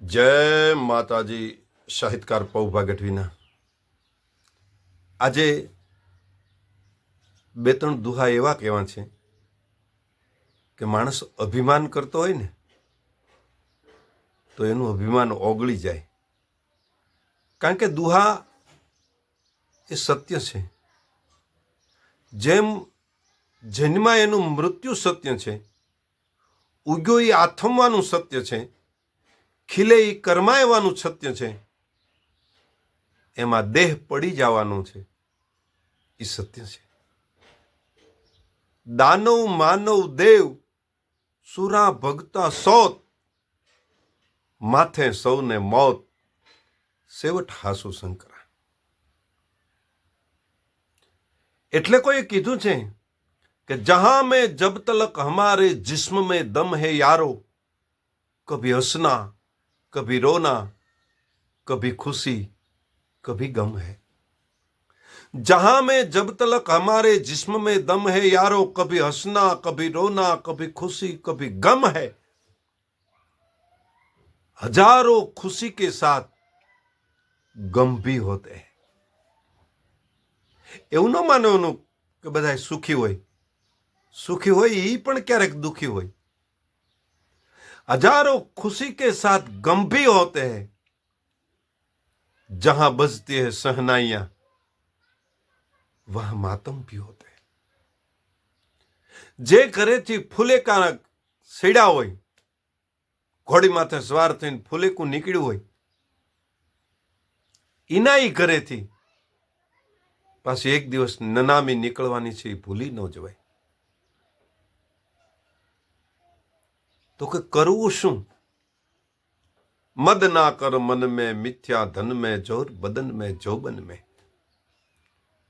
જય માતાજી સાહિત્યકાર પૌભા ગઢવીના આજે બે ત્રણ દુહા એવા કહેવા છે કે માણસ અભિમાન કરતો હોય ને, તો એનું અભિમાન ઓગળી જાય. કારણ કે દુહા એ સત્ય છે. જેમ જન્મા એનું મૃત્યુ સત્ય છે, ઉગ્યો એ આથમવાનું સત્ય છે ખીલે એ કરમાયવાનું સત્ય છે. એમાં દેહ પડી જવાનું છે. એ સત્ય છે. દાનવ, માનવ, દેવ, સુરા, ભગતા, સોત, માથે સૌને મોત, સેવટ હાસુ શંકરા એટલે કોઈ કીધું છે કે જહાં મેં જબ તલક હમારે જિસ્મ મેં દમ હે યારો, કભી હસના कभी रोना कभी खुशी कभी गम है जहां में जब तलक हमारे जिस्म में दम है यारो कभी हंसना कभी रोना कभी खुशी कभी गम है हजारों खुशी के साथ गम भी होते हैं એવું ન માનવાનું કે બધા સુખી હોય સુખી હોય એ પણ ક્યારેક દુખી હોય हजारों खुशी के साथ गम भी होते हैं जहां बजती है सहनाइयां वह मातम भी होते हैं જે ઘરેથી ફૂલેકા સેડા હોય ઘોડી માથે સવાર થઈને ફૂલેકું નીકળ્યું હોય એના ઈ ઘરેથી પાછી એક દિવસ નનામી નીકળવાની છે એ ભૂલી ન જવાય તો કે કરવું શું? મદ ના કર મન મેં મિથ્યા, ધન મેં જોર, બદન મેં જોબન મેં.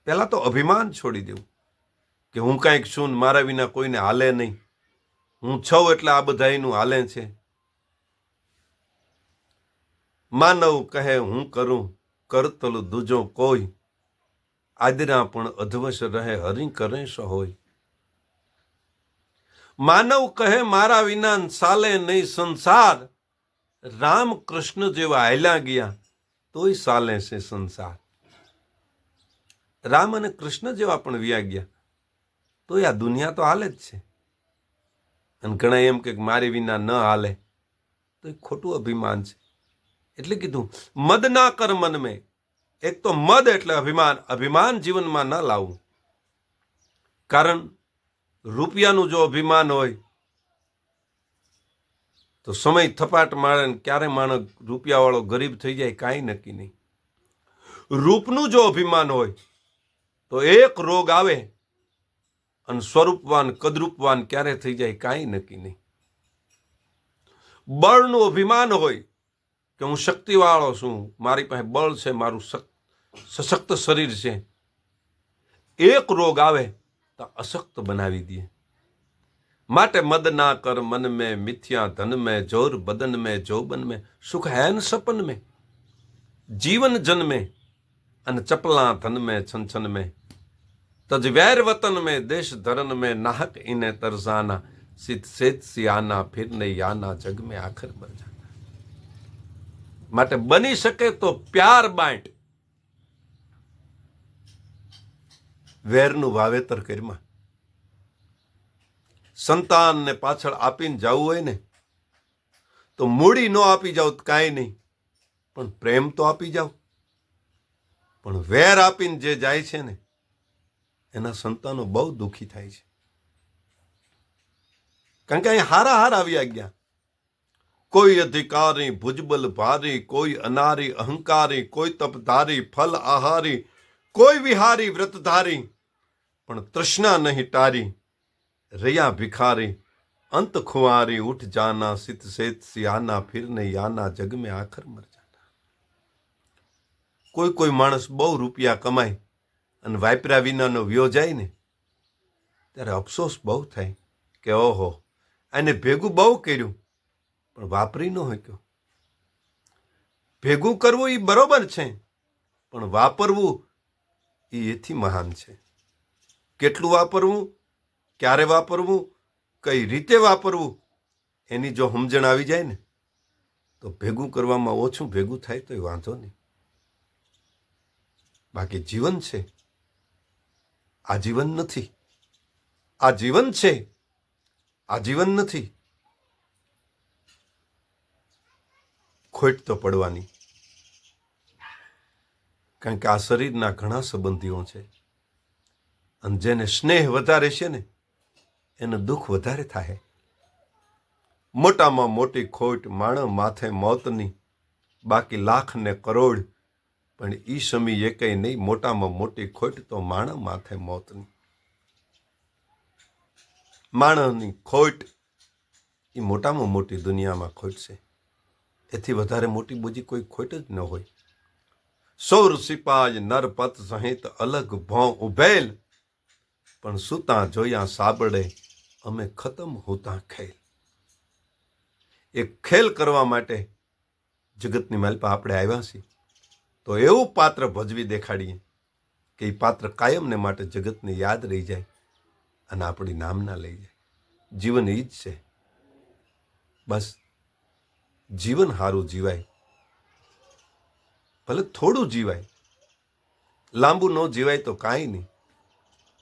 પહેલા તો અભિમાન છોડી દેવું. કે હું કાંઈક છું મારા વિના કોઈને હાલે નહીં. હું છઉં એટલે આ બધા એનું હાલે છે. માનવ કહે હું કરું, કરતલ દૂજો કોઈ. આદરા પણ અધવશ રહે, હરી કરે સહોય હોય. માનવ કહે, મારા વિના સાલે નહીં સંસાર. રામ કૃષ્ણ જેવા હાલ્યા ગયા, તોય સાલે છે સંસાર. રામ અને કૃષ્ણ જેવા પણ વ્યા ગયા, તોય આ દુનિયા તો હાલે જ છે. અને ઘણા એમ કે મારી વિના ન હાલે તો એ ખોટું અભિમાન છે. એટલે કીધું, મદ ના કર મન મેં. એક તો મદ એટલે અભિમાન અભિમાન જીવનમાં ન લાવવું. કારણ રૂપિયાનું જો અભિમાન હોય, તો સમય થપાટ મારે ને ક્યારે માણસ રૂપિયાવાળો ગરીબ થઈ જાય કાંઈ નક્કી નહીં. રૂપનું જો અભિમાન હોય, તો એક રોગ આવે અને સ્વરૂપવાન, કદરૂપવાન ક્યારે થઈ જાય કાંઈ નક્કી નહીં. બળનું અભિમાન હોય કે હું શક્તિવાળો છું, મારી પાસે બળ છે, મારું શક- સશક્ત શરીર છે, એક રોગ આવે તો અશક્ત બનાવી દે. માટે મદ ના કર મન મેં, મિથ્યા ધન મેં, જોર બદન મેં, જોબન મેં, સુખ હેન સપન મેં. જીવન જન્મે અને ચપલા ધન મેં, છન મેં. તજ વૈર વતન મેં, દેશ ધરન મેં, નાહક ઇને તરઝાના. સિત સેત સિયાના, ફિર ને યાના જગ મેં આખર બરજાના માટે બની શકે તો પ્યાર બાંટ. વેરનું વાવેતર કરીમાં સંતાનને પાછળ આપીને જવું હોય ને, તો મૂડી ન આપી જાઓ કાંઈ નહીં, પણ પ્રેમ તો આપી જાઓ પણ વેર આપીને જે જાય છે ને, એના સંતાનો બહુ દુઃખી થાય છે. કારણ કે અહીં હારા હાર આવ્યા ગયા. કોઈ અધિકારી, ભુજબલ ભારી, કોઈ અનારી, અહંકારી, કોઈ તપધારી, ફલ આહારી, કોઈ વિહારી, વ્રતધારી પણ તૃષ્ણા નહીં ટારી રહ્યા ભિખારી, અંત ખુવારી ઉઠ જાના, સિત સેત સિયાના, ફિરને યાના જગ में આખર મર જાના. કોઈ કોઈ માણસ બહુ રૂપિયા કમાય અને વાપર્યા વિનાનો વ્યો જાય ને, ત્યારે અફસોસ બહુ થાય કે ઓહો, એને ભેગું બહુ કર્યું, પણ વાપરી ન શક્યો. ભેગું કરવું એ બરોબર છે, પણ વાપરવું એ એથી મહાન છે. કેટલું વાપરવું? ક્યારે વાપરવું? કઈ રીતે વાપરવું? એની જો સમજણ આવી જાય ને, તો ભેગું કરવામાં ઓછું ભેગું થાય તોય વાંધો નહીં. બાકી જીવન છે. આ જીવન નથી. આ જીવન છે. આ જીવન નથી. ખોટ તો પડવાની. કારણ કે આ શરીરના ઘણા સંબંધીઓ છે. અને જેને સ્નેહ વધારે છે ને, એને દુઃખ વધારે થાય મોટામાં મોટી ખોટ માણ માથે મોતની બાકી લાખ ને કરોડ, પણ એ સમય એકેય નહીં, મોટામાં મોટી ખોટ તો માણ માથે મોતની માણસની ખોટ એ મોટામાં મોટી દુનિયામાં ખોટ છે. એથી વધારે મોટી બીજી કોઈ ખોટ જ ન હોય. સૌર સિપાજ નરપત સહિત અલગ ભોં ઉભેલ પણ સૂતા જોયા સાબડે અમે ખતમ હોતા ખેલ. એ ખેલ કરવા માટે જગતની માલપા આપણે આવ્યા છીએ. તો એવું પાત્ર ભજવી દેખાડીએ કે એ પાત્ર કાયમને માટે જગતને યાદ રહી જાય અને આપણી નામના લઈ જાય. જીવન એ જ છે. બસ જીવન સારું જીવાય. ભલે થોડું જીવાય. લાંબુ ન જીવાય તો કાંઈ નહીં.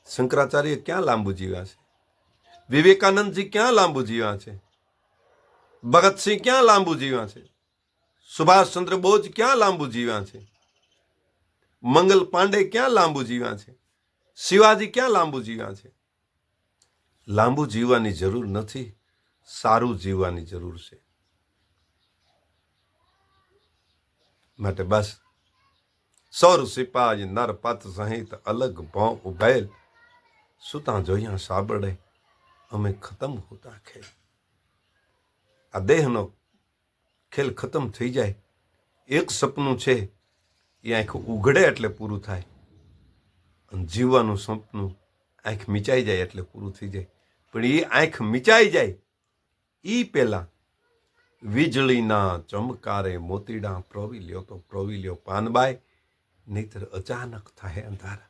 શંકરાચાર્ય ક્યાં લાંબુ જીવ્યા છે? વિવેકાનંદજી ક્યાં લાંબુ જીવ્યા છે? ભગતસિંહ ક્યાં લાંબુ જીવ્યા છે? સુભાષચંદ્ર બોઝ ક્યાં લાંબુ જીવ્યા છે? મંગલ પાંડે ક્યાં લાંબુ જીવ્યા છે? શિવાજી ક્યાં લાંબુ જીવ્યા છે? લાંબુ જીવવાની જરૂર નથી, સારું જીવવાની જરૂર છે. માટે બસ સૌર સિપાજ નર પત સહિત અલગ ભો ઉભેલ સુતા જોયા સાબડે અમે ખતમ હોતા ખેલ આ દેહનો ખેલ ખતમ થઈ જાય. એક સપનું છે, એ આંખ ઉઘડે એટલે પૂરું થાય. અને જીવવાનું સપનું આંખ મીચાઈ જાય એટલે પૂરું થઈ જાય. પણ એ આંખ મિચાઈ જાય એ પહેલાં વીજળીના ચમકારે મોતીડા પ્રવી લ્યો તો પ્રવી લ્યો પાનબાય નહીતર અચાનક થાય અંધારા.